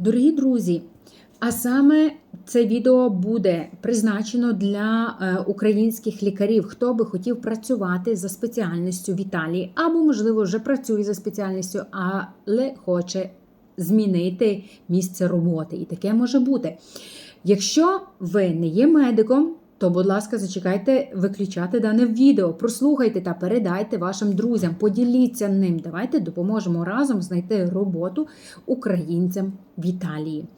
Дорогі друзі, а саме це відео буде призначено для е, українських лікарів, хто би хотів працювати за спеціальністю в Італії, або, можливо, вже працює за спеціальністю, але хоче змінити місце роботи. І таке може бути. Якщо ви не є медиком, то, будь ласка, зачекайте виключати дане відео, прослухайте та передайте вашим друзям, поділіться ним. Давайте допоможемо разом знайти роботу українцям в Італії.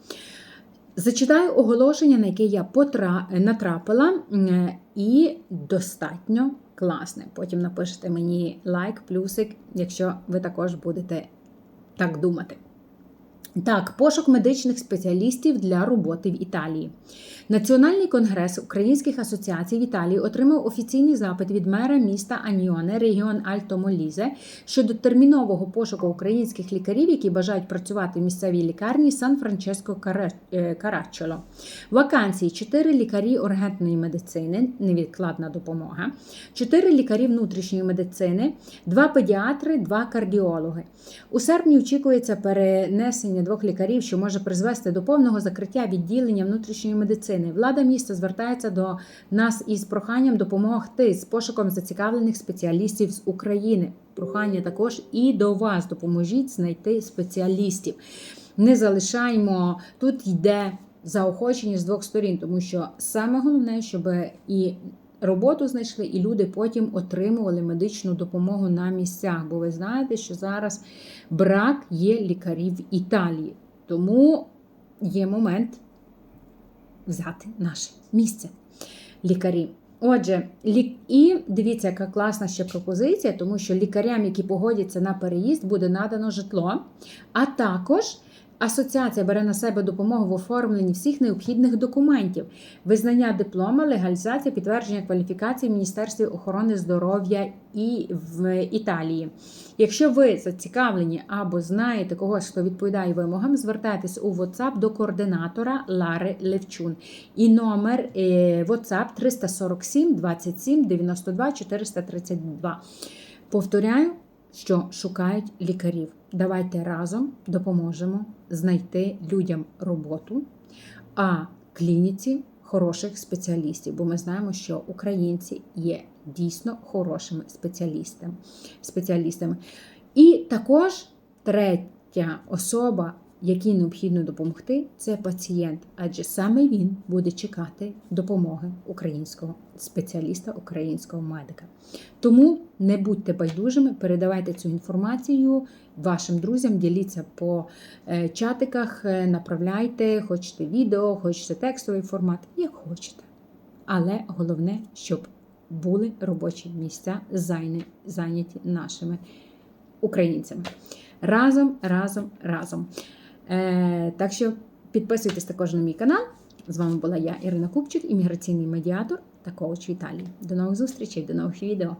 Зачитаю оголошення, на яке я потра... натрапила, і достатньо класне. Потім напишете мені лайк, плюсик, якщо ви також будете так думати. Так, пошук медичних спеціалістів для роботи в Італії. Національний конгрес українських асоціацій в Італії отримав офіційний запит від мера міста Аніоне, регіон Альто Молізе щодо термінового пошуку українських лікарів, які бажають працювати в місцевій лікарні Сан Франческо Караччоло. Вакансії: 4 лікарі ургентної медицини, невідкладна допомога, 4 лікарі внутрішньої медицини, 2 педіатри, 2 кардіологи. У серпні очікується перенесення двох лікарів, що може призвести до повного закриття відділення внутрішньої медицини. Влада міста звертається до нас із проханням допомогти з пошуком зацікавлених спеціалістів з України. Прохання також і до вас допоможіть знайти спеціалістів. Не залишаємо тут йде заохочення з двох сторін, тому що саме головне, щоб і роботу знайшли, і люди потім отримували медичну допомогу на місцях. Бо ви знаєте, що зараз брак є лікарів в Італії. Тому є момент взяти наше місце лікарі. Отже, і дивіться, яка класна ще пропозиція, тому що лікарям, які погодяться на переїзд, буде надано житло, а також. Асоціація бере на себе допомогу в оформленні всіх необхідних документів: визнання диплома, легалізація, підтвердження кваліфікації в Міністерстві охорони здоров'я і в Італії. Якщо ви зацікавлені або знаєте когось, хто відповідає вимогам, звертайтесь у WhatsApp до координатора Лари Левчун. І номер WhatsApp 347 27 92 432. Повторяю що шукають лікарів. Давайте разом допоможемо знайти людям роботу, а клініці хороших спеціалістів, бо ми знаємо, що українці є дійсно хорошими спеціалістами. спеціалістами. І також третя особа, якій необхідно допомогти, це пацієнт, адже саме він буде чекати допомоги українського спеціаліста, українського медика. Тому не будьте байдужими, передавайте цю інформацію вашим друзям, діліться по е, чатиках, е, направляйте, хочете відео, хочете текстовий формат, як хочете. Але головне, щоб були робочі місця зайняті нашими українцями. Разом, разом, разом. Е, Так що підписуйтесь також на мій канал. З вами була я, Ірина Купчик, імміграційний медіатор та коуч Віталій. До нових зустрічей, до нових відео.